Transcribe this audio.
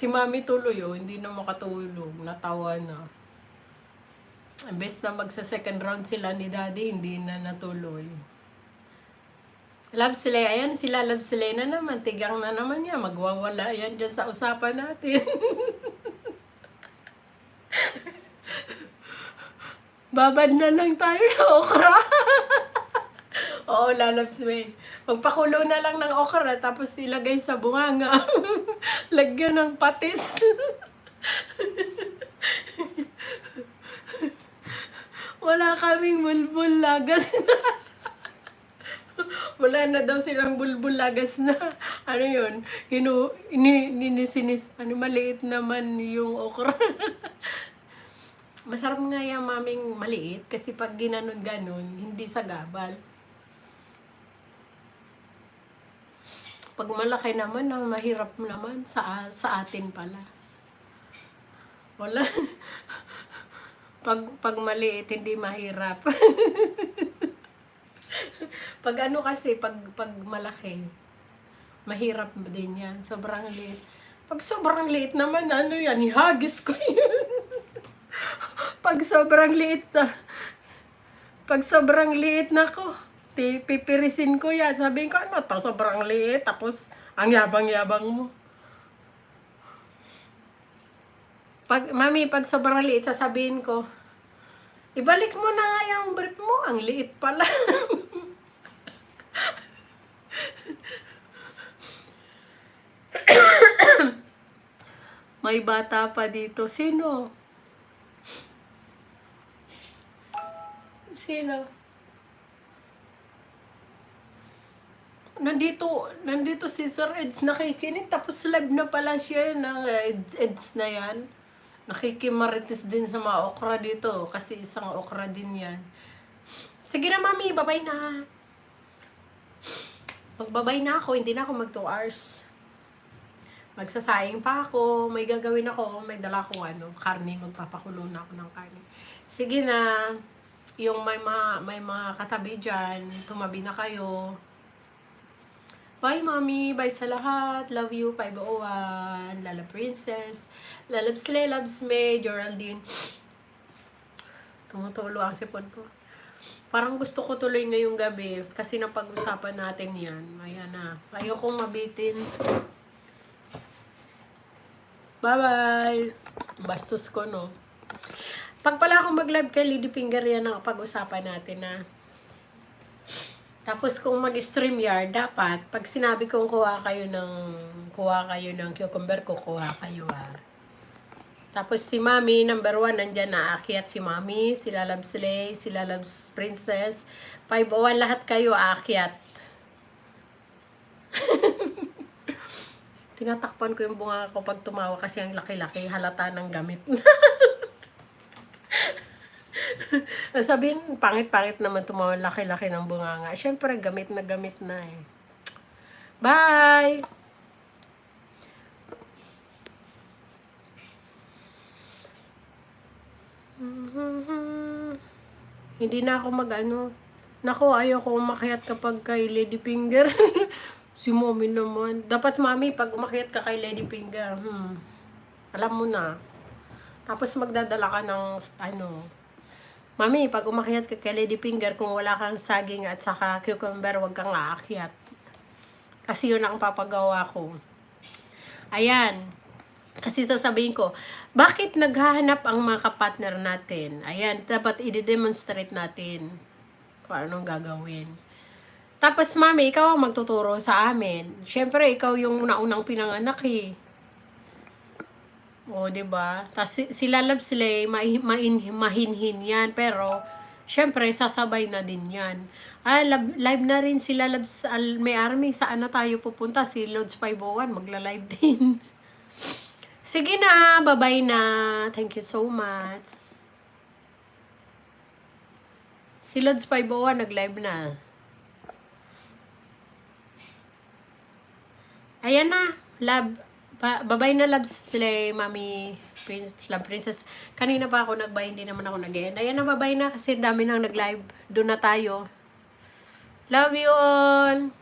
Si mami tuloy oh, hindi na makatulog. Natawa na. Imbes na magsa second round sila ni daddy, hindi na natuloy. Love sila, ayan sila, love sila na naman. Tigang na naman yan. Magwawala yan dyan sa usapan natin. Babad na lang tayo ng okra. Oo, lalabs may. Magpakulo na lang ng okra tapos ilagay sa bunganga. Lagyan ng patis. Wala kaming bulbul lagas na. Wala na daw silang bulbul lagas na. Ano yun? Hinu, ini, ninisinis. Ano, maliit naman yung okra. Masarap nga yung maming maliit kasi pag ginanon-ganon, hindi sa gabal. Pag malaki naman, ang mahirap naman sa sa atin pala. Wala. pag pag maliit hindi mahirap. pag ano kasi pag pag malaki mahirap din yan. Sobrang liit. Pag sobrang liit naman, ano yan, ihagis ko yun. pag sobrang liit na, pag sobrang liit na ko, ti- pipirisin ko yan. Sabihin ko, ano to, sobrang liit. Tapos, ang yabang-yabang mo. Pag, mami, pag sobrang liit, sasabihin ko, ibalik mo na nga yung brief mo. Ang liit pala. May bata pa dito. Sino? Sino? Nandito, nandito si Sir Eds nakikinig. Tapos live na pala siya ng Eds, Eds na yan. Nakikimarites din sa mga okra dito. Kasi isang okra din yan. Sige na, mami. Babay na. Magbabay na ako. Hindi na ako mag 2 hours. Magsasayang pa ako. May gagawin ako. May dala akong ano, karne. Magpapakulo na ako ng karne. Sige na. Yung may mga, may mga katabi dyan. Tumabi na kayo. Bye, Mommy. Bye sa lahat. Love you, 501. Lala Princess. Lalabs Le, loves me. Geraldine. Tumutulo ang sipon ko. Parang gusto ko tuloy ngayong gabi kasi napag-usapan natin yan. Ayan na. Ayokong mabitin. Bye-bye! Bastos ko, no? Pag pala akong mag-live kay Lady Finger, yan ang pag-usapan natin na. Tapos kung mag-stream yard, dapat, pag sinabi kong kuha kayo ng, kuha kayo ng cucumber, kukuha kayo ah. Tapos si Mami, number one, nandyan na aakyat si Mami, sila Loves Slay, sila Loves Princess. 501, lahat kayo aakyat. Tinatakpan ko yung bunga ko pag tumawa kasi ang laki-laki, halata ng gamit. Sabihin, pangit-pangit naman tumawa, laki-laki ng bunga nga. Siyempre, gamit na gamit na eh. Bye! Hindi na ako mag-ano. Nako, ayaw ko umakyat kapag kay Lady Finger. si mommy naman. Dapat mami, pag umakyat ka kay Lady Finger, hmm, alam mo na. Tapos magdadala ka ng, ano, mami, pag umakyat ka kay Lady Finger, kung wala kang saging at saka cucumber, wag kang aakyat. Kasi yun ang papagawa ko. Ayan. Kasi sasabihin ko, bakit naghahanap ang mga kapartner natin? Ayan, dapat i-demonstrate natin kung anong gagawin. Tapos, mami, ikaw ang magtuturo sa amin. Siyempre, ikaw yung naunang pinanganak eh. O, di ba? Tapos si- love sila eh, mai- main- mahinhin yan. Pero, syempre, sasabay na din yan. Ah, lab- live na rin sila loves al- may army. Saan na tayo pupunta? Si Lods 501, magla-live din. Sige na, bye-bye na. Thank you so much. Si Lods 501, nag-live na. Ayan na, love. Ba- babay na loves sila, mami, prince, love princess. Kanina pa ako nag-bye, hindi naman ako nag-end. Ayan na, babay na kasi dami nang nag-live. Doon na tayo. Love you all.